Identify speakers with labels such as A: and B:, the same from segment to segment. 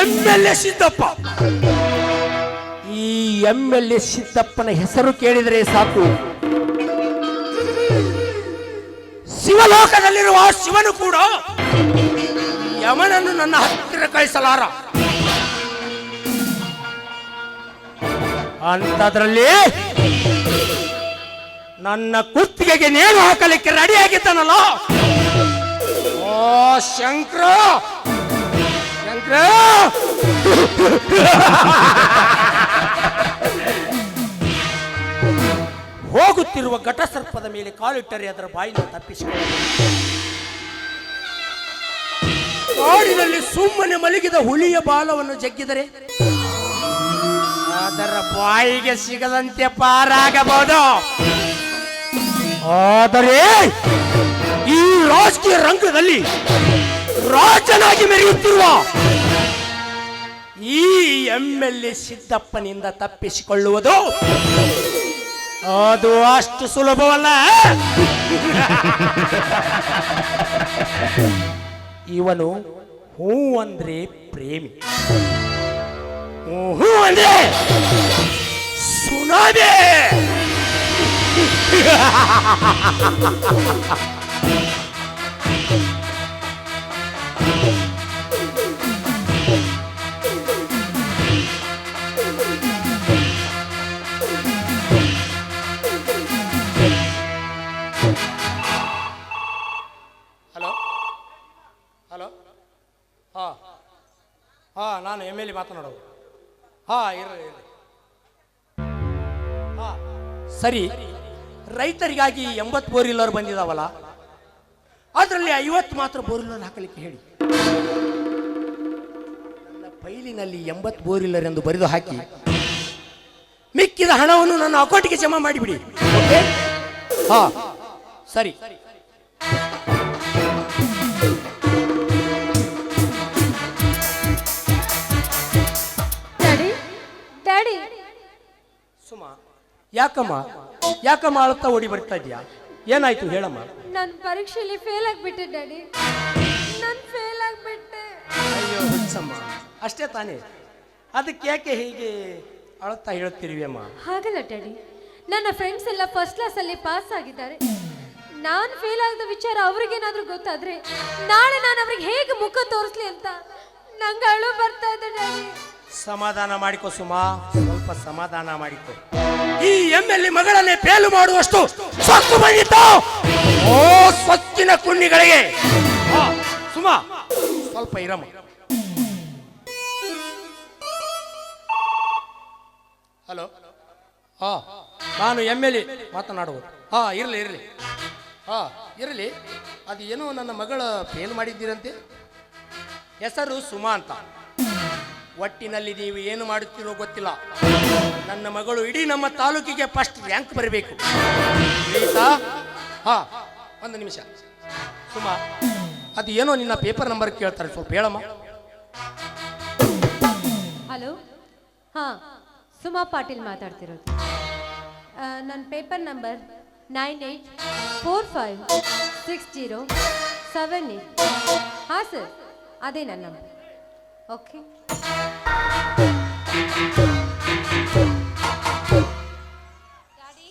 A: M L A Siddappa ಈ M L A ಸಿದ್ದಪ್ಪನ ಹೆಸರು ಕೇಳಿದರೆ ಸಾಕು. ಶಿವಲೋಕದಲ್ಲಿರುವ ಶಿವನು ಕೂಡ ಯಮನನ್ನು ನನ್ನ ಹತ್ತಿರ ಕಳಿಸಲಾರ. ಅಂತದ್ರಲ್ಲಿ ನನ್ನ ಕುತ್ತಿಗೆಗೆ ನೇಣು ಹಾಕಲಿಕ್ಕೆ ರೆಡಿಯಾಗಿದ್ದಾನಲ್ಲ ಓ ಶಂಕರ ಶಂಕರ! ಹೋಗುತ್ತಿರುವ ಘಟಸರ್ಪದ ಮೇಲೆ ಕಾಲಿಟ್ಟರೆ ಅದರ ಬಾಯಿಂದ ತಪ್ಪಿಸಿಕೊಳ್ಳಬೇಕು ಕಾಡಿನಲ್ಲಿ ಸುಮ್ಮನೆ ಮಲಗಿದ ಹುಲಿಯ ಬಾಲವನ್ನು ಜಗ್ಗಿದರೆ ಅದರ ಬಾಯಿಗೆ ಸಿಗದಂತೆ ಪಾರಾಗಬಹುದು. ಆದರೆ ಈ ರಾಜಕೀಯ ರಂಗದಲ್ಲಿ ರಾಜನಾಗಿ ಮೆರೆಯುತ್ತಿರುವ ಈ ಎಂ ಎಲ್ ಎ ಸಿದ್ದಪ್ಪನಿಂದ ತಪ್ಪಿಸಿಕೊಳ್ಳುವುದು ಅದು ಅಷ್ಟು ಸುಲಭವಲ್ಲ. ಇವನು ಹೂ ಅಂದ್ರೆ ಪ್ರೇಮಿ. ಹೂ ಅಂದ್ರೆ ಸುನಾಮಿ. ನಾನು ಎಂ ಎಲ್ ಎ ಮಾತನಾಡೋದು. ಹಾ ಸರಿ, ರೈತರಿಗಾಗಿ ಎಂಬತ್ತು ಬೋರಿಲ್ಲರ್ ಬಂದಿದಾವಲ್ಲ, ಅದರಲ್ಲಿ ಐವತ್ತು ಮಾತ್ರ ಬೋರಿಲ್ಲರ್ ಹಾಕಲಿಕ್ಕೆ ಹೇಳಿ. ನನ್ನ ಫೈಲಿನಲ್ಲಿ ಎಂಬತ್ತು ಬೋರಿಲ್ಲರ್ ಎಂದು ಬರೆದು ಹಾಕಿ, ಮಿಕ್ಕಿದ ಹಣವನ್ನು ನನ್ನ ಅಕೌಂಟ್ಗೆ ಜಮಾ ಮಾಡಿಬಿಡಿ. ಹಾ, ಸರಿ. ಯಾಕಮ್ಮ? ಯಾಕಮ್ಮ ಅಳ್ತಾ ಓಡಿ ಬರ್ತಾ ಇದೆಯಾ ಏನಾಯ್ತು ಹೇಳಮ್ಮ?
B: ನನ್ನ ಪರೀಕ್ಷೆಯಲ್ಲಿ ಫೇಲ್ ಆಗ್ಬಿಟ್ಟೆ ಡ್ಯಾಡಿ ನಾನು ಫೇಲ್ ಆಗ್ಬಿಟ್ಟೆ.
A: ಅಯ್ಯೋ ಹುಚ್ಚಮ್ಮ. ಅಷ್ಟೇ ತಾನೇ. ಅದಕ್ಕೆ ಯಾಕೆ ಹೀಗೆ ಅಳ್ತಾ ಹೇಳ್ತಿರುವಿ ಅಮ್ಮ
B: ಹಾಗಲ್ಲ ಡ್ಯಾಡಿ ನನ್ನ ಫ್ರೆಂಡ್ಸ್ ಎಲ್ಲ ಫಸ್ಟ್ ಕ್ಲಾಸಲ್ಲಿ ಪಾಸ್ ಆಗಿದ್ದಾರೆ. ನಾನು ಫೇಲ್ ಆಗದ ವಿಚಾರ ಅವ್ರಿಗೇನಾದ್ರೂ ಗೊತ್ತಾದ್ರೆ ನಾಳೆ ನಾನು ಅವ್ರಿಗೆ ಹೇಗೆ ಮುಖ ತೋರಿಸ್ಲಿ ಅಂತ ನಂಗೆ ಅಳು ಬರ್ತಾ ಇದೆ ಡ್ಯಾಡಿ
A: ಸಮಾಧಾನ ಮಾಡಿಕೊ ಸುಮಾ. ಸ್ವಲ್ಪ ಸಮಾಧಾನ ಮಾಡಿಕೊ. ಈ ಎಂ ಎಲ್ ಎ ಮಗಳನ್ನೇ ಫೇಲು ಮಾಡುವಷ್ಟು ಸೊಕ್ಕು ಬಂದಿತ್ತು. ಓ ಸ್ವತ್ತಿನ ಕುಣ್ಣಿಗಳಿಗೆ. ಸುಮಾ, ಸ್ವಲ್ಪ ಇರಮ್ಮ. ಹಲೋ ಹಾ ನಾನು ಎಂ ಎಲ್ ಎ ಮಾತನಾಡುವುದು. ಹಾ ಇರಲಿ ಇರಲಿ. ಹಾ ಇರಲಿ. ಅದು ಏನೋ ನನ್ನ ಮಗಳ ಫೇಲ್ ಮಾಡಿದ್ದೀರಂತೆ. ಹೆಸರು ಸುಮಾ ಅಂತ. ಒಟ್ಟಿನಲ್ಲಿ ನೀವು ಏನು ಮಾಡುತ್ತೀರೋ ಗೊತ್ತಿಲ್ಲ. ನನ್ನ ಮಗಳು ಇಡೀ ನಮ್ಮ ತಾಲೂಕಿಗೆ ಫಸ್ಟ್ ರ್ಯಾಂಕ್ ಬರಬೇಕು. ತಿಳಿಯಿತಾ ಹಾ, ಒಂದು ನಿಮಿಷ. ಸುಮಾ, ಅದು ಏನೋ ನಿನ್ನ ಪೇಪರ್ ನಂಬರ್ ಕೇಳ್ತಾರೆ, ಸ್ವಲ್ಪ ಹೇಳಮ್ಮ.
B: ಹಲೋ ಹಾ, ಸುಮಾ ಪಾಟೀಲ್ ಮಾತಾಡ್ತಿರೋದು. ನನ್ನ paper number nine eight four five six zero seven eight ಹಾಂ ಸರ್ ಅದೇ ನನ್ನ ನಂಬರ್ ಓಕೆ. ಡ್ಯಾಡಿ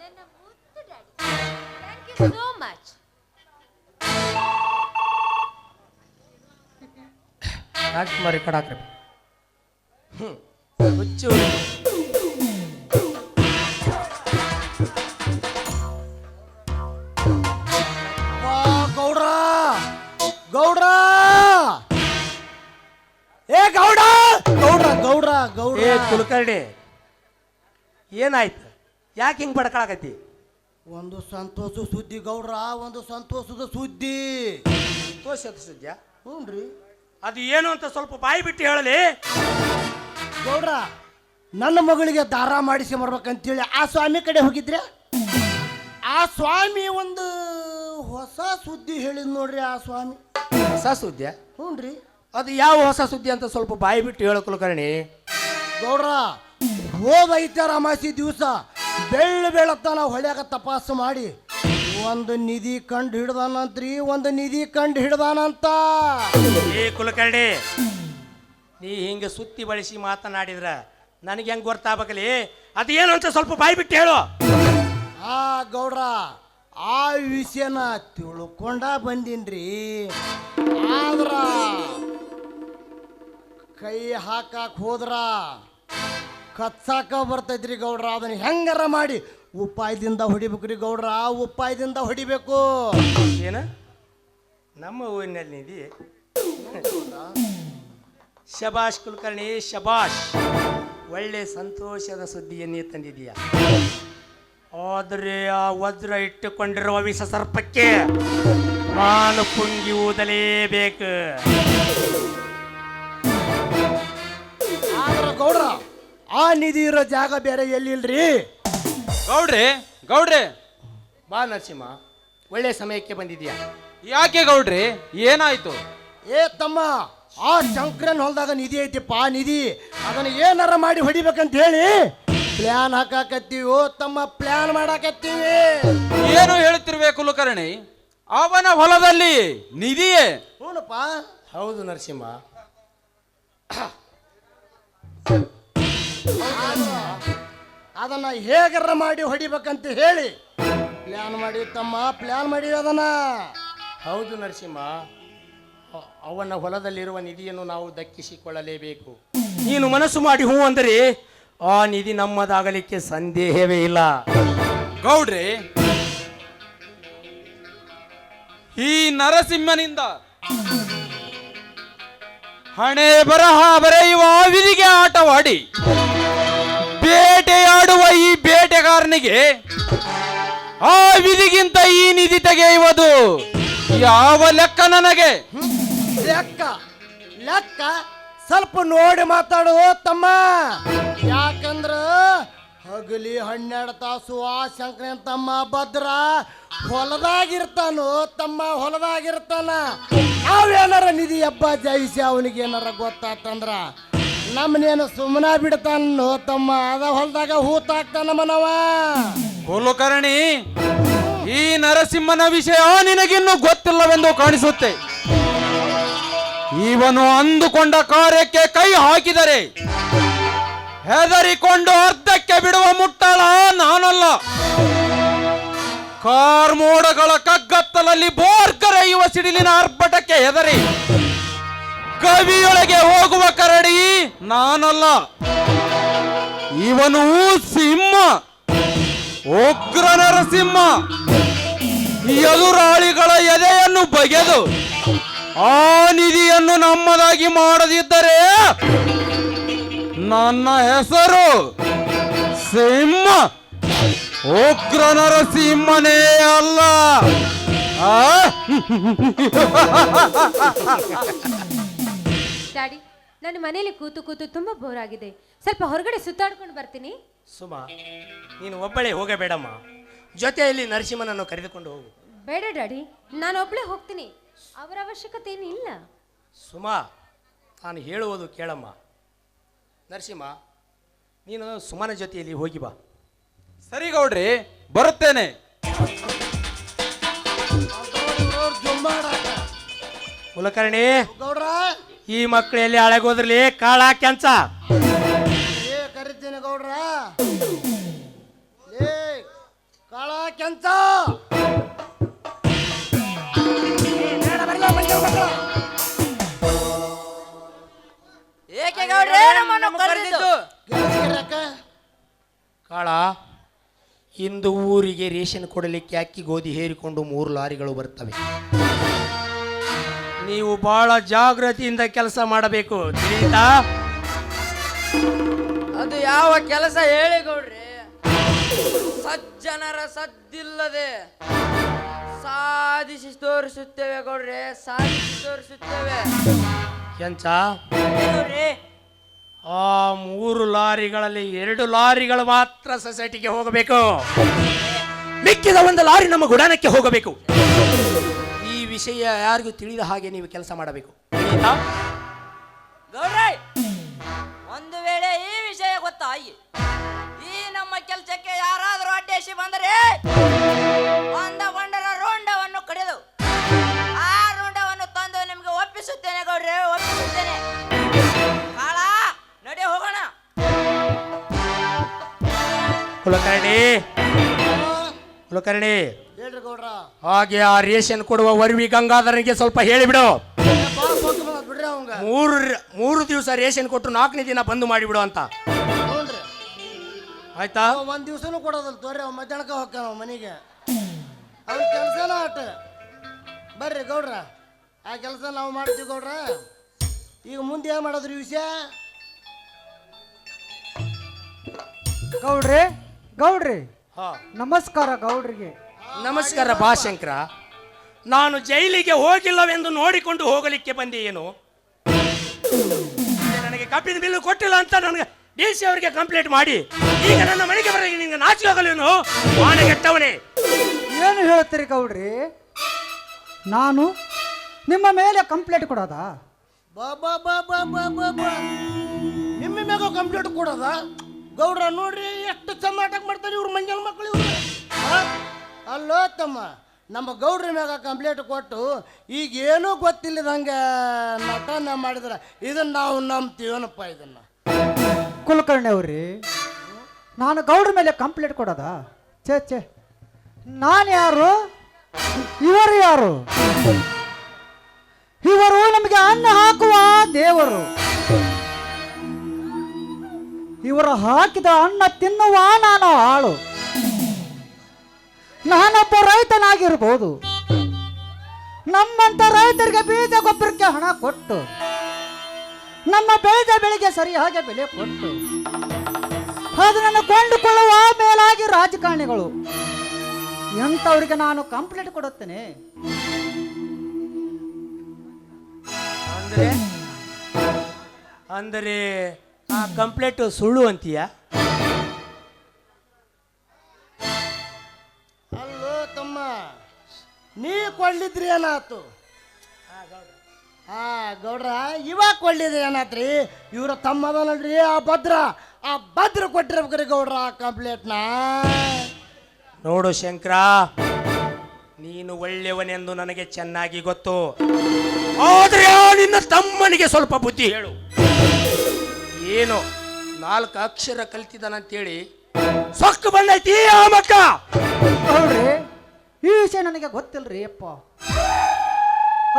B: ನನ್ನ ಮುದ್ದು ಡ್ಯಾಡಿ ಮಚ್
A: ರಾಜ್ಕುಮಾರಿ ಕಡಾಕ್ರಿ ಹ್ಞೂ ಹುಚ್ಚು. ಕುಲಕರ್ಣಿ ಏನಾಯ್ತು? ಯಾಕೆ ಹಿಂಗೆ ಬಡ್ಕೊಳಕತ್ತಿ?
C: ಒಂದು ಸಂತೋಷ ಸುದ್ದಿ ಗೌಡ್ರ ಒಂದು ಸಂತೋಷದ ಸುದ್ದಿ.
A: ಸಂತೋಷ ಸುದ್ಯ
C: ಹ್ಞೂನ್ರಿ
A: ಅದು ಏನು ಅಂತ ಸ್ವಲ್ಪ ಬಾಯಿ ಬಿಟ್ಟು ಹೇಳಲಿ.
C: ಗೌಡ್ರ ನನ್ನ ಮಗಳಿಗೆ ದಾರ ಮಾಡಿಸಿ ಬರ್ಬೇಕಂತೇಳಿ ಆ ಸ್ವಾಮಿ ಕಡೆ ಹೋಗಿದ್ರೆ? ಆ ಸ್ವಾಮಿ ಒಂದು ಹೊಸ ಸುದ್ದಿ ಹೇಳಿದ್ ನೋಡ್ರಿ ಆ ಸ್ವಾಮಿ.
A: ಹೊಸ ಸುದ್ದಿಯ?
C: ಹ್ಞೂನ್ರಿ
A: ಅದು ಯಾವ ಹೊಸ ಸುದ್ದಿ ಅಂತ ಸ್ವಲ್ಪ ಬಾಯಿ ಬಿಟ್ಟು ಹೇಳಕ್ಕೆ ಕುಲಕರ್ಣಿ.
C: ಗೌಡ್ರ ಓ ಐತಾರ ಅಮಾಸಿ ದಿವಸ ಬೆಳ್ಳ ಬೆಳತನ ಹೊಳ್ಯಾಗ ತಪಾಸು ಮಾಡಿ ಒಂದು ನಿಧಿ ಕಂಡು ಹಿಡ್ದಾನಂತ್ರಿ ಒಂದು ನಿಧಿ ಕಂಡು ಹಿಡ್ದಾನಂತ.
A: ಏ ಕುಲಕರ್ಣಿ ನೀ ಹಿಂಗೆ ಸುತ್ತಿ ಬಳಸಿ ಮಾತನಾಡಿದ್ರ ನನಗೆ ಹೆಂಗೆ ಗೊತ್ತಾಗಬೇಕಲಿ? ಅದು ಏನು ಅಂತ ಸ್ವಲ್ಪ ಬಾಯಿ ಬಿಟ್ಟು ಹೇಳು.
C: ಆ ಗೌಡ್ರ ಆ ವಿಷಯನ ತಿಳ್ಕೊಂಡ ಬಂದಿನ್ರಿ. ಆದ್ರ ಕೈ ಹಾಕಾಕ್ ಹೋದ್ರ ಕಚ್ಚಾಕ ಬರ್ತೈತ್ರಿ ಗೌಡ್ರ, ಅದನ್ನ ಹೆಂಗಾರ ಮಾಡಿ? ಉಪಾಯದಿಂದ ಹೊಡಿಬೇಕ್ರಿ ಗೌಡ್ರ ಉಪಾಯದಿಂದ ಹೊಡಿಬೇಕು.
A: ಏನ? ನಮ್ಮ ಊರಿನಲ್ಲಿ ನಿಧಿ ಶಬಾಷ್ ಕುಲಕರ್ಣಿ, ಶಬಾಷ್. ಒಳ್ಳೆ ಸಂತೋಷದ ಸುದ್ದಿಯನ್ನೇ ತಂದಿದೀಯ ಆದರೆ ಆ ವಜ್ರ ಇಟ್ಟುಕೊಂಡಿರುವ ವಿಷ ಸರ್ಪಕ್ಕೆ ನಾನು ಕುಂಗಿ ಊದಲೇಬೇಕು.
C: ಗೌಡ್ರ ಆ ನಿಧಿ ಇರೋ ಜಾಗ ಬೇರೆ ಎಲ್ಲಿಲ್ರಿ?
D: ಗೌಡ್ರಿ ಗೌಡ್ರಿ.
A: ಬಾ ನರಸಿಂಹ ಒಳ್ಳೆ ಸಮಯಕ್ಕೆ ಬಂದಿದ್ಯಾ
D: ಯಾಕೆ ಗೌಡ್ರಿ? ಏನಾಯ್ತು?
C: ಏ ತಮ್ಮ ಆ ಶಂಕರನ್ ಹೊಲ್ದಾಗ ನಿಧಿ ಐತಿಪ್ಪ ಆ ನಿಧಿ ಅದನ್ನ ಏನಾರ ಮಾಡಿ ಹೊಡಿಬೇಕಂತ ಹೇಳಿ. ಪ್ಲಾನ್ ಹಾಕಾಕತ್ತೀವಿ ತಮ್ಮ ಪ್ಲಾನ್ ಮಾಡಾಕತ್ತೀವಿ.
D: ಏನು ಹೇಳ್ತಿರ್ಬೇಕು ಕುಲಕರ್ಣಿ? ಅವನ ಹೊಲದಲ್ಲಿ ನಿಧಿಯೇ.
C: ಹೂನಪ್ಪ.
A: ಹೌದು ನರಸಿಂಹ.
C: ಅದನ್ನ ಹೇಗರ ಮಾಡಿ ಹೊಡಿಬೇಕಂತ ಹೇಳಿ ಪ್ಲ್ಯಾನ್ ಮಾಡಿ ತಮ್ಮ ಪ್ಲ್ಯಾನ್ ಮಾಡಿ ಅದನ್ನ
A: ಹೌದು ನರಸಿಂಹ, ಅವನ ಹೊಲದಲ್ಲಿರುವ ನಿಧಿಯನ್ನು ನಾವು ದಕ್ಕಿಸಿಕೊಳ್ಳಲೇಬೇಕು. ನೀನು ಮನಸ್ಸು ಮಾಡಿ ಹೂ ಅಂದರೆ ಆ ನಿಧಿ ನಮ್ಮದಾಗಲಿಕ್ಕೆ ಸಂದೇಹವೇ ಇಲ್ಲ.
D: ಗೌಡ್ರಿ, ಈ ನರಸಿಂಹನಿಂದ ಹಣೆ ಬರಹ ಬರೆಯುವ ವಿಧಿಗೆ ಆಟವಾಡಿ ಬೇಟೆಯಾಡುವ ಈ ಬೇಟೆಗಾರನಿಗೆ ಆ ವಿಧಿಗಿಂತ ಈ ನಿಧಿ ತೆಗೆಯುವುದು ಯಾವ ಲೆಕ್ಕ ನನಗೆ?
C: ಲೆಕ್ಕ ಲೆಕ್ಕ, ಸ್ವಲ್ಪ ನೋಡಿ ಮಾತಾಡು ತಮ್ಮ. ಯಾಕಂದ್ರ ಹಗಲಿ ಹನ್ನೆರಡು ತಾಸು ಆ ಶಂಕರ ತಮ್ಮ ಭದ್ರ ಹೊಲದಾಗಿರ್ತಾನು, ತಮ್ಮ ಹೊಲದಾಗಿರ್ತಾನ. ನಾವೇನಾರ ನಿಧಿ ಹಬ್ಬ ಜಯಿಸಿ ಅವನಿಗೆ ಏನಾರ ಗೊತ್ತಾತಂದ್ರ? ನಮ್ಮನೇನು ಸುಮ್ಮನ ಬಿಡ್ತಾನೋ, ತಮ್ಮ ಅದ ಹೊಲದಾಗ ಹೂತಾಕ್ತಾನ ಮನವ.
D: ಕುಲಕರ್ಣಿ, ಈ ನರಸಿಂಹನ ವಿಷಯ ನಿನಗಿನ್ನೂ ಗೊತ್ತಿಲ್ಲವೆಂದು ಕಾಣಿಸುತ್ತೆ. ಇವನು ಅಂದುಕೊಂಡ ಕಾರ್ಯಕ್ಕೆ ಕೈ ಹಾಕಿದರೆ ಹೆದರಿಕೊಂಡು ಅರ್ಧಕ್ಕೆ ಬಿಡುವ ಮುಟ್ಟಳ ನಾನಲ್ಲ. ಕಾರ್ಮೋಡಗಳ ಕಗ್ಗತ್ತಲಲ್ಲಿ ಬೋರ್ಗರೆಯುವ ಸಿಡಿಲಿನ ಅರ್ಭಟಕ್ಕೆ ಹೆದರಿ. ಕವಿಯೊಳಗೆ ಹೋಗುವ ಕರಡಿ ನಾನಲ್ಲ. ಇವನು ಸಿಂಹ, ಉಗ್ರ ನರಸಿಂಹ. ಎದುರಾಳಿಗಳ ಎದೆಯನ್ನು ಬಗೆದು ಆ ನಿಧಿಯನ್ನು ನಮ್ಮದಾಗಿ ಮಾಡದಿದ್ದರೆ ನನ್ನ ಹೆಸರು ಸಿಂಹ. ಉಗ್ರ ನರಸಿಂಹನೇ ಅಲ್ಲ. ಆ?
B: ಡ್ಯಾಡಿ ನನ್ನ ಮನೇಲಿ ಕೂತು ಕೂತು ತುಂಬಾ ಬೋರ್ ಆಗಿದೆ. ಸ್ವಲ್ಪ ಹೊರಗಡೆ ಸುತ್ತಾಡ್ಕೊಂಡು ಬರ್ತೀನಿ.
A: ಸುಮ ನೀನು ಒಬ್ಬಳೇ ಹೋಗಬೇಡಮ್ಮ. ಜೊತೆಯಲ್ಲಿ ನರಸಿಂಹನನ್ನು ಕರೆದುಕೊಂಡು ಹೋಗು.
B: ಬೇಡ ಡ್ಯಾಡಿ ನಾನು ಒಬ್ಳೆ ಹೋಗ್ತೀನಿ. ಅವರ ಅವಶ್ಯಕತೆ ಏನಿಲ್ಲ. ಇಲ್ಲ
A: ಸುಮಾ ನಾನು ಹೇಳುವುದು ಕೇಳಮ್ಮ. ನರಸಿಂಹ ನೀನು ಸುಮನ ಜೊತೆಯಲ್ಲಿ ಹೋಗಿ ಬಾ.
D: ಸರಿ ಗೌಡ್ರಿ ಬರುತ್ತೇನೆ.
A: ಕುಲಕರ್ಣಿ
C: ಗೌಡ್ರ.
A: ಈ ಮಕ್ಕಳು ಎಲ್ಲಿ ಹಳೆಗೋದ್ರಲ್ಲಿ ಕಾಳ ಕೆಂಚ.
C: ಏ ಕರಿತೀನಿ ಗೌಡ್ರ. ಏ ಕಾಳ ಕೆಂಚ.
A: ಊರಿಗೆ ರೇಷನ್ ಕೊಡಲಿಕ್ಕೆ ಅಕ್ಕಿ ಗೋಧಿ ಹೇರಿಕೊಂಡು ಮೂರು ಲಾರಿಗಳು ಬರ್ತವೆ. ನೀವು ಬಹಳ ಜಾಗೃತಿಯಿಂದ ಕೆಲಸ ಮಾಡಬೇಕು ತಿಳಿತಾ?
E: ಅದು ಯಾವ ಕೆಲಸ ಹೇಳಿ ಗೌಡ್ರಿ? ಸಜ್ಜನರ ಸದ್ದಿಲ್ಲದೆ ಸಾಧಿಸಿ ತೋರಿಸುತ್ತೇವೆ ಗೌಡ್ರೆ ಸಾಧಿಸಿ ತೋರಿಸುತ್ತೇವೆ.
A: ಕೆಂಚ
E: ರೀ
A: ಆ ಮೂರು ಲಾರಿಗಳಲ್ಲಿ ಎರಡು ಲಾರಿಗಳು ಮಾತ್ರ ಸೊಸೈಟಿಗೆ ಹೋಗಬೇಕು. ಮಿಕ್ಕಿದ ಒಂದು ಲಾರಿ ನಮ್ಮ ಗುಡಾನಕ್ಕೆ ಹೋಗಬೇಕು. ಈ ವಿಷಯ ಯಾರಿಗೂ ತಿಳಿದ ಹಾಗೆ ನೀವು ಕೆಲಸ ಮಾಡಬೇಕು.
E: ಗೌಡ್ರೆ ಒಂದು ವೇಳೆ ಈ ವಿಷಯ ಗೊತ್ತಾಗಿ ಈ ನಮ್ಮ ಕೆಲಸಕ್ಕೆ ಯಾರಾದರೂ ಅಡ್ಡೇಸಿ ಬಂದರೆ ಒಂದ ಬಂಡರ ರೋಂಡವನ್ನು ಕಡಿದು ಆ ರೋಂಡವನ್ನು ತಂದು ನಿಮಗೆ ಒಪ್ಪಿಸುತ್ತೇನೆ ಗೌಡ್ರೆ ಒಪ್ಪಿಸುತ್ತೇನೆ. ಕಾಳ ನಡೆ ಹೋಗೋಣ.
A: ಕುಲಕರ್ಣಿ ಕುಲಕರ್ಣಿ
C: ಹೇಳ್ರಿ ಗೌಡ್ರ.
A: ಹಾಗೆ ಆ ರೇಷನ್ ಕೊಡುವ ವರ್ವಿ ಗಂಗಾಧರನಿಗೆ ಸ್ವಲ್ಪ ಹೇಳಿಬಿಡು.
C: ಬಂದದ್ ಬಿಡ್ರಿ ಅವಂಗ.
A: ಮೂರು ಮೂರು ದಿವಸ ರೇಷನ್ ಕೊಟ್ಟು ನಾಲ್ಕನೇ ದಿನ ಬಂದು ಮಾಡಿಬಿಡು ಅಂತ.
C: ನೋಡ್ರಿ
A: ಆಯ್ತಾ?
C: ಅವ ಒಂದ್ ದಿವ್ಸನೂ ಕೊಡೋದಲ್ಲ ತೋರಿ ಅವ ಮಧ್ಯಾಹ್ನಕ್ಕೆ ಹೋಗ್ತಾನ ಅವ ಮನೆಗೆ. ಅವ್ನ ಕೆಲಸನ ಆಟ. ಬರ್ರಿ ಗೌಡ್ರ. ಆ ಕೆಲಸ ನಾವು ಮಾಡ್ತೀವಿ ಗೌಡ್ರ. ಈಗ ಮುಂದೆ ಏನು ಮಾಡೋದ್ರಿ ವಿಷಯ?
F: ಗೌಡ್ರಿ ಗೌಡ್ರಿ. ನಮಸ್ಕಾರ ಗೌಡ್ರಿಗೆ.
A: ನಮಸ್ಕಾರ ಭಾಶಂಕರ ನಾನು ಜೈಲಿಗೆ ಹೋಗಿಲ್ಲವೆಂದು ನೋಡಿಕೊಂಡು ಹೋಗಲಿಕ್ಕೆ ಬಂದೆ ಏನು ನನಗೆ ಕಬ್ಬಿನ ಬಿಲ್ಲು ಕೊಟ್ಟಿಲ್ಲ ಅಂತ ನನಗೆ ಡಿ ಸಿ ಅವರಿಗೆ ಕಂಪ್ಲೇಂಟ್ ಮಾಡಿ. ಈಗ ನನ್ನ ಮನೆಗೆ ಬರಲಿ ನಿಂಗೆ ನಾಚಿಕೆ ಆಗಲೇನು ಮಾನಗೆಟ್ಟವನೇ
F: ಏನು ಹೇಳ್ತೀರಿ ಗೌಡ್ರಿ? ನಾನು ನಿಮ್ಮ ಮೇಲೆ ಕಂಪ್ಲೇಂಟ್ ಕೊಡೋದಾ?
C: ಬಾ ಬಾ ಬಾ ಬಾ ಬಾ ಬಾ ಬಾ. ನಿಮ್ಮ ಮೇಲೆ ಕಂಪ್ಲೇಂಟ್ ಕೊಡೋದ? ಗೌಡ್ರ ನೋಡ್ರಿ ಎಷ್ಟು ಚಂದ ನಾಟಕ ಮಾಡ್ತಾರೆ ಇವ್ರು ಮಂಜಲ್ ಮಕ್ಕಳು ಇವ್ರು? ಅಲ್ಲೋ ತಮ್ಮ, ನಮ್ಮ ಗೌಡ್ರ ಮ್ಯಾಗ ಕಂಪ್ಲೇಂಟ್ ಕೊಟ್ಟು ಈಗ ಏನೂ ಗೊತ್ತಿಲ್ಲದಂಗೆ ನಟನ ಮಾಡಿದ್ರೆ ಇದನ್ನ ನಾವು ನಂಬ್ತೀವನಪ್ಪ ಇದನ್ನ?
F: ಕುಲಕರ್ಣಿ ಅವ್ರಿ, ನಾನು ಗೌಡ್ರ ಮೇಲೆ ಕಂಪ್ಲೇಂಟ್ ಕೊಡೋದಾ? ಛೇ ಛೇ, ನಾನು ಯಾರು? ಇವರು ಯಾರು? ಇವರು ನಮಗೆ ಅನ್ನ ಹಾಕುವ ದೇವರು. ಇವರು ಹಾಕಿದ ಅನ್ನ ತಿನ್ನುವ ನಾನು ಆಳು. ನಾನೊಬ್ಬ ರೈತನಾಗಿರ್ಬೋದು. ನಮ್ಮಂತ ರೈತರಿಗೆ ಬೀಜ ಗೊಬ್ಬರಕ್ಕೆ ಹಣ ಕೊಟ್ಟು, ನಮ್ಮ ಬೆಳೆದ ಬೆಳೆಗೆ ಸರಿಯಾಗಿ ಬೆಲೆ ಕೊಟ್ಟು, ಅದನ್ನು ಕೊಂಡುಕೊಳ್ಳುವ ಮೇಲಾಗಿ ರಾಜಕಾರಣಿಗಳು. ಎಂಥವ್ರಿಗೆ ನಾನು ಕಂಪ್ಲೇಂಟ್ ಕೊಡುತ್ತೇನೆ?
A: ಅಂದರೆ ಅಂದರೆ ಆ ಕಂಪ್ಲೇಂಟ್ ಸುಳ್ಳು ಅಂತೀಯ?
C: ಅಲ್ಲೋ ತಮ್ಮ ನೀ ಕೊಳ್ಳಿದ್ರಿ ಏನಾತು? ಹಾ ಗೌಡ್ರ ಇವಾಗ ಕೊಳ್ಳಿದ್ರಿ ಏನಾತ್ರಿ? ಇವ್ರ ತಮ್ಮ ನೋಡ್ರಿ ಆ ಭದ್ರ ಆ ಭದ್ರ ಕೊಟ್ಟಿರ್ಬೇಕ್ರಿ ಗೌಡ್ರ ಆ ಕಂಪ್ಲೇಂಟ್ನ.
A: ನೋಡು ಶಂಕರ ನೀನು ಒಳ್ಳೆಯವನೆಂದು ನನಗೆ ಚೆನ್ನಾಗಿ ಗೊತ್ತು. ಆದ್ರೆ ಆ ನಿನ್ನ ತಮ್ಮನಿಗೆ ಸ್ವಲ್ಪ ಬುದ್ಧಿ ಹೇಳು. ಏನು ನಾಲ್ಕು ಅಕ್ಷರ ಕಲ್ತಿದ್ದಾನಂತೇಳಿ. ಸೊಕ್ಕು ಬಂದೈತಿ ಆ ಮಕ್ಕ.
F: ಹೌದ್ರಿ? ಈ ವಿಷಯ ನನಗೆ ಗೊತ್ತಿಲ್ರಿ ಅಪ್ಪ.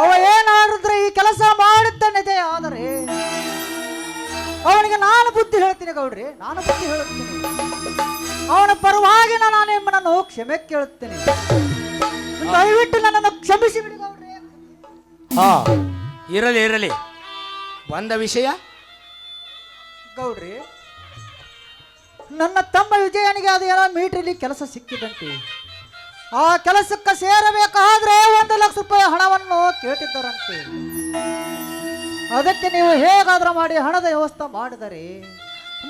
F: ಅವ ಏನಾಡಿದ್ರೆ ಈ ಕೆಲಸ ಮಾಡುತ್ತಾನೆ ನಿಜ ಆದರೆ ಅವನಿಗೆ ನಾನು ಬುದ್ಧಿ ಹೇಳ್ತೀನಿ ಗೌಡ್ರಿ ನಾನು ಬುದ್ಧಿ ಹೇಳುತ್ತೇನೆ ಅವನ ಪರವಾಗಿ ನಾನು ನಿಮ್ಮನ್ನು ಕ್ಷಮೆ ಕೇಳುತ್ತೇನೆ. ದಯವಿಟ್ಟು ನನ್ನನ್ನು ಕ್ಷಮಿಸಿ ಬಿಡಿ ಗೌಡ್ರಿ.
A: ಹಾ ಇರಲಿ ಇರಲಿ. ಬಂದ ವಿಷಯ?
F: ಗೌಡ್ರಿ ನನ್ನ ತಮ್ಮ ವಿಜಯನಿಗೆ ಅದು ಏನೋ ಮೀಟ್ರಲ್ಲಿ ಕೆಲಸ ಸಿಕ್ಕಿದಂತೆ. ಆ ಕೆಲಸಕ್ಕೆ ಸೇರಬೇಕಾದ್ರೆ ಒಂದು ಲಕ್ಷ ರೂಪಾಯಿ ಹಣವನ್ನು ಕೇಳ್ತಿದ್ದಾರಂತೆ. ಅದಕ್ಕೆ ನೀವು ಹೇಗಾದ್ರೂ ಮಾಡಿ ಹಣದ ವ್ಯವಸ್ಥೆ ಮಾಡಿದರೆ.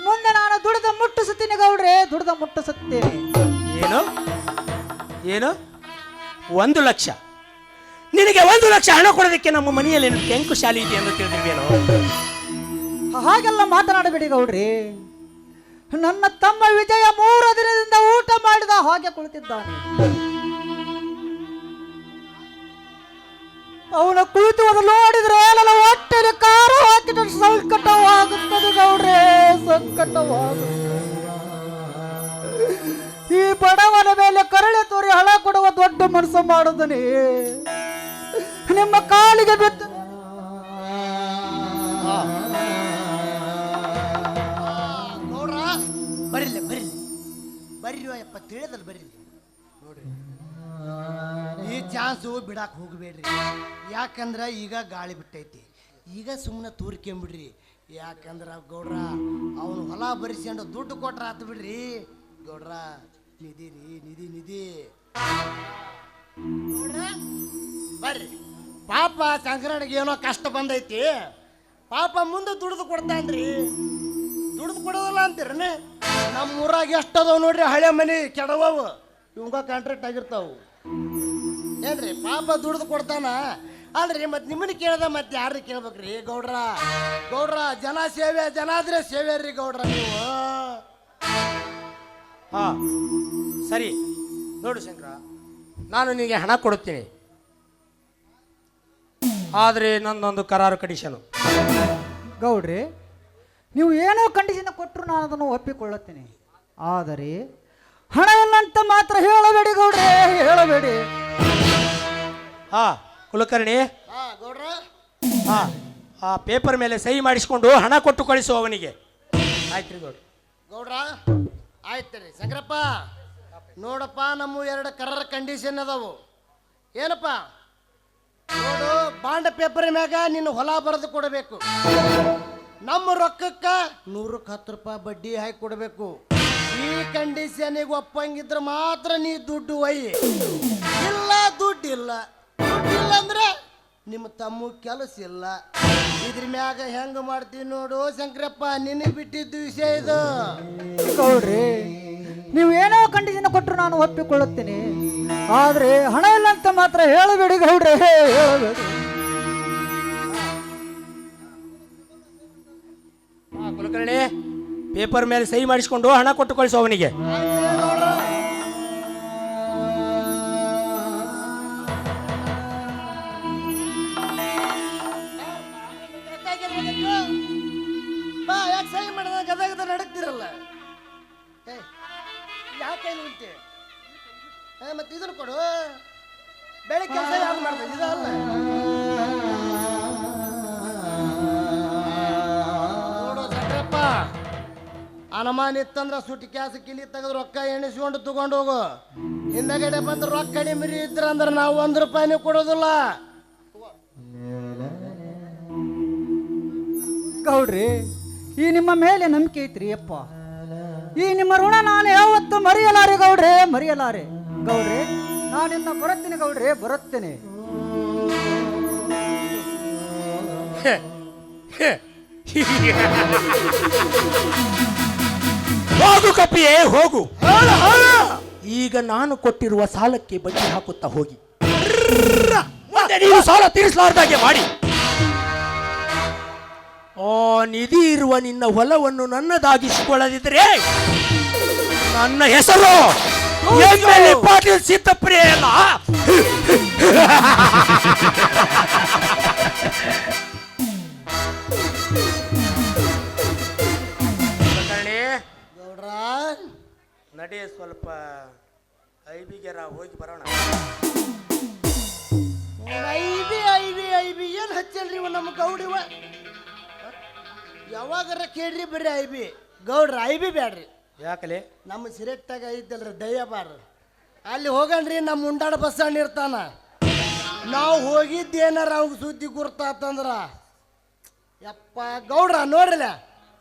F: ಮುಂದೆ ನಾನು ದುಡಿದ ಮುಟ್ಟಿಸುತ್ತೀನಿ ಗೌಡ್ರೆ, ದುಡಿದ ಮುಟ್ಟಿಸುತ್ತೇನೆ.
A: ಏನು? ಏನು? ಒಂದು ಲಕ್ಷ. ನಿನಗೆ ಒಂದು ಲಕ್ಷ ಹಣ ಕೊಡೋದಕ್ಕೆ ನಮ್ಮ ಮನೆಯಲ್ಲಿ ಕೆಂಕು ಶಾಲಿ ಇದೆ ಎಂದು ತಿಳಿದಿರ್ವೇನೋ
F: ಹಾಗೆಲ್ಲ ಮಾತನಾಡಬೇಡಿ ಗೌಡ್ರಿ. ನನ್ನ ತಮ್ಮ ವಿಜಯ ಮೂರು ದಿನದಿಂದ ಊಟ ಮಾಡಿದ ಹಾಗೆ ಕುಳಿತಿದ್ದಾನೆ ಅವನ ಕುಳಿತು ನೋಡಿದ್ರೆ ನನ್ನ ಕಾರು ಕಾರ ಹಾಕಿದ ಸಂಕಟವಾಗುತ್ತದೆ ಗೌಡ್ರೆ, ಸಂಕಟವಾಗುತ್ತದೆ. ಈ ಬಡವನ ಮೇಲೆ ಕರಳೆ ತೋರಿ ಹಣ ಕೊಡುವ ದೊಡ್ಡ ಮನಸ್ಸು ಮಾಡುದನೇ. ನಿಮ್ಮ ಕಾಲಿಗೆ ಬಿದ್ದು
C: ಬರ್ರಿ ಅಪ್ಪ ತಿಳಿದಲ್ ಬರ್ರಿ. ನೋಡ್ರಿ ಈ ಚಾನ್ಸು ಬಿಡಾಕ್ ಹೋಗ್ಬೇಡ್ರಿ. ಯಾಕಂದ್ರೆ ಈಗ ಗಾಳಿ ಬಿಟ್ಟೈತಿ. ಈಗ ಸುಮ್ಮನೆ ತೂರ್ಕೊಂಬಿಡ್ರಿ. ಯಾಕಂದ್ರೆ ಗೌಡ್ರ ಅವನು ಹೊಲ ಬರಿಸ್ಕೊಂಡು ದುಡ್ಡು ಕೊಟ್ರ ಆತು ಬಿಡ್ರಿ. ಗೌಡ್ರ ನಿಧಿ ರೀ ನಿಧಿ ನಿಧಿ. ಬರ್ರಿ. ಪಾಪ ಸಂಕ್ರಣಿಗೆ ಏನೋ ಕಷ್ಟ ಬಂದೈತಿ. ಪಾಪ ಮುಂದೆ ದುಡಿದು ಕೊಡ್ತಾನ್ರಿ. ದುಡ್ದು ಕೊಡೋದಲ್ಲ ಅಂತೀರನ? ನಮ್ಮ ಊರಾಗ ಎಷ್ಟು ನೋಡ್ರಿ ಹಳೆ ಮನೆ ಕೆಡವವು. ಇವಂಗ ಕಾಂಟ್ರಾಕ್ಟ್ ಆಗಿರ್ತಾವು. ಏನ್ರಿ, ಪಾಪ ದುಡ್ದು ಕೊಡ್ತಾನ? ಅಲ್ರಿ, ಮತ್ತೆ ನಿಮ್ಮನ್ನ ಕೇಳ್ದ ಮತ್ತೆ ಯಾರು ಕೇಳ್ಬೇಕ್ರಿ? ಗೌಡ್ರ. ಗೌಡ್ರ, ಜನ ಸೇವೆ ಜನ ಆದ್ರೆ ಸೇವೆ ರೀ ಗೌಡ್ರ ನೀವು?
A: ಹಾ, ಸರಿ. ನೋಡು ಶಂಕರ, ನಾನು ನಿನಗೆ ಹಣ ಕೊಡುತ್ತೀನಿ. ಆದರೆ ನನ್ನೊಂದು ಕರಾರು ಕಂಡೀಷನು.
F: ಗೌಡ್ರಿ ನೀವು ಏನೋ ಕಂಡೀಷನ್ ಕೊಟ್ಟರು ನಾನು ಅದನ್ನು ಒಪ್ಪಿಕೊಳ್ಳುತ್ತೇನೆ. ಆದರೆ ಹಣ ಇಲ್ಲ ಅಂತ ಮಾತ್ರ ಹೇಳಬೇಡಿ ಗೌಡ್ರೆ ಹೇಳಬೇಡಿ.
A: ಹಾ ಕುಲಕರ್ಣಿ.
C: ಹಾ ಗೌಡ್ರ.
A: ಹಾ ಆ ಪೇಪರ್ ಮೇಲೆ ಸಹಿ ಮಾಡಿಸಿಕೊಂಡು ಹಣ ಕೊಟ್ಟು ಕಳಿಸು ಅವನಿಗೆ. ಆಯ್ತು ರೀ ಗೌಡ್ರಿ.
C: ಗೌಡ್ರ ಆಯ್ತು ರೀ. ಶಂಕರಪ್ಪ ನೋಡಪ್ಪ ನಮ್ಮ ಎರಡು ಕರರ್ ಕಂಡೀಷನ್ ಅದಾವು. ಏನಪ್ಪ? ನೋಡು ಬಾಂಡ್ ಪೇಪರ್ ಮ್ಯಾಗ ನಿನ್ನ ಹೊಲ ಬರೆದು ಕೊಡಬೇಕು. ನಮ್ಮ ರೊಕ್ಕಕ್ಕ ನೂರಕ್ಕೆ ಹತ್ತು ರೂಪಾಯಿ ಬಡ್ಡಿ ಹಾಕಿ ಕೊಡಬೇಕು. ಈ ಕಂಡೀಷನಿಗೆ ಒಪ್ಪಂಗಿದ್ರೆ ಮಾತ್ರ ನೀ ದುಡ್ಡು ಒಯ್ಯಿ ಇಲ್ಲ, ದುಡ್ಡು ಇಲ್ಲ. ದುಡ್ಡು ಇಲ್ಲ ಅಂದ್ರೆ ನಿಮ್ಮ ತಮ್ಮ ಕೆಲಸ ಇಲ್ಲ. ಇದ್ರ ಮ್ಯಾಗ ಹೆಂಗ ಮಾಡ್ತೀವಿ ನೋಡು ಶಂಕರಪ್ಪ, ನಿನಗೆ ಬಿಟ್ಟಿದ್ದು ವಿಷಯ ಇದು.
F: ನೋಡ್ರಿ ನೀವು ಏನೋ ಕಂಡೀಷನ್ ಕೊಟ್ಟರು ನಾನು ಒಪ್ಪಿಕೊಳ್ಳುತ್ತೇನೆ. ಆದರೆ ಹಣ ಇಲ್ಲ ಅಂತ ಮಾತ್ರ ಹೇಳಬೇಡಿ ಗೌಡ್ರೆ, ಹೇಳಬೇಡಿ.
A: ಕುಲಕರ್ಣಿ ಪೇಪರ್ ಮೇಲೆ ಸಹಿ ಮಾಡಿಸಿಕೊಂಡು ಹಣ ಕೊಟ್ಟು ಕಳಿಸು ಅವನಿಗೆ.
C: ಇತ್ತಂದ್ರ ಸುಟ್ಟಿ ಕ್ಯಾಸ ಕಿಲಿ ತೆಗೆದು ರೊಕ್ಕ ಎಣಿಸ್ಕೊಂಡು ತಗೊಂಡು ಹೋಗು. ಹಿಂದಗಡೆ ಬಂದ್ರ ರೊಕ್ಕ ಕಡಿಮೆ ಇದ್ರ ಅಂದ್ರೆ ನಾವು ಒಂದ್ ರೂಪಾಯಿನೂ ಕೊಡೋದಿಲ್ಲ.
F: ಗೌಡ್ರಿ ಈ ನಿಮ್ಮ ಮೇಲೆ ನಂಬಿಕೆ ಐತ್ರಿ ಅಪ್ಪ. ಈ ನಿಮ್ಮ ಋಣ ನಾನು ಯಾವತ್ತು ಮರೆಯಲಾರೆ ಗೌಡ್ರೆ ಮರೆಯಲಾರೆ. ಗೌಡ್ರಿ ನಾನಿಂದ ಬರುತ್ತೇನೆ ಗೌಡ್ರೆ ಬರುತ್ತೇನೆ.
A: ಹೇ ಹೆ. ಹೋಗು ಕಪಿಯೇ ಹೋಗು. ಈಗ ನಾನು ಕೊಟ್ಟಿರುವ ಸಾಲಕ್ಕೆ ಬಡ್ಡಿ ಹಾಕುತ್ತಾ ಹೋಗಿ. ನೀನು ಸಾಲ ತೀರಿಸಲಾರ್ದಾಗೆ ಮಾಡಿ. ಆ ನಿಧಿ ಇರುವ ನಿನ್ನ ಹೊಲವನ್ನು ನನ್ನದಾಗಿಸಿಕೊಳ್ಳದಿದ್ರೆ ನನ್ನ ಹೆಸರು. ಪಾಟೀಲ್ ಸಿದ್ದಪ್ರಿಯ ಅಲ್ಲ ನಡೆ ಸ್ವಲ್ಪ ಐಬಿಗೆರ ಹೋಗಿ ಬರೋಣ.
C: ಐಬಿ ಐಬಿ ಐಬಿ ಏನು ಹಚ್ಚಲ್ರಿ ಇವ ನಮ್ಮ ಗೌಡಿವ ಯಾವಾಗಾರ ಕೇಳ್ರಿ ಬರ್ರಿ ಐಬಿ. ಗೌಡ್ರ ಐಬಿ ಬ್ಯಾಡ್ರಿ.
A: ಯಾಕಲೆ?
C: ನಮ್ಮ ಸಿರೆಟ್ಟಾಗ ಐತಲ್ರಿ ದಯ್ಯಬಾರ ಅಲ್ಲಿ ಹೋಗಣ್ರಿ ನಮ್ಮ ಉಂಡಾಡ ಬಸ್ಸಣ್ಣ ಇರ್ತಾನ. ನಾವು ಹೋಗಿದ್ದೇನಾರ ಅವ್ಗೆ ಸುದ್ದಿ ಗುರ್ತಾತಂದ್ರ. ಯಪ್ಪ ಗೌಡ್ರ ನೋಡ್ರಿಲ್ಲ?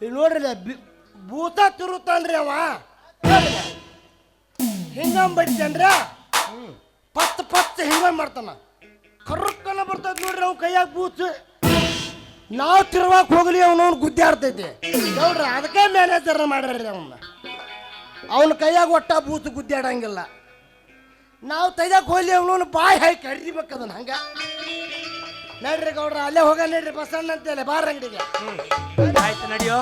C: ಇಲ್ಲಿ ನೋಡ್ರಿಲ್ಲ ಬಿ- ಭೂತ ತಿರುತ್ತಾನ್ರಿ ಅವ. ಹಿಂಗಂಗ್ ಬಡಿತಾನ್ರಿ ಪತ್ ಪತ್ ಹಿಂಗ ಮಾಡ್ತಾನ? ಕರ್ಕನ ಬರ್ತೈತಿ ನೋಡ್ರಿ ಅವ್ನ ಕೈಯಾಗ ಬೂತ್. ನಾವು ತಿರುವಾಕ್ ಹೋಗ್ಲಿ ಅವನವ್ನು ಗುದ್ದಾಡ್ತೈತಿ ನೋಡ್ರಿ, ಅದಕ್ಕೆ ಮ್ಯಾನೇಜರ್ ಮಾಡ್ರಿ ಅವನ್ನ ಅವನ. ಕೈಯಾಗ ಒಟ್ಟ ಬೂತ್ ಗುದ್ದಾಡಂಗಿಲ್ಲ ನಾವು ತೈದಾಗ ಹೋಗ್ಲಿ ಅವನು ಬಾಯಿ ಹಾಕಿ ಕರಿಬೇಕು ಅದನ್ನ ಹಂಗ. ನಡ್ರಿ ಗೌಡ್ರ, ಅಲ್ಲೇ ಹೋಗ ನಡ್ರಿ, ಬಸಣ್ಣ ಅಂತೇಳಿ, ಬಾರ ಅಂಗಡಿಗೆ.
A: ಆಯ್ತು, ನಡಿಯೋ.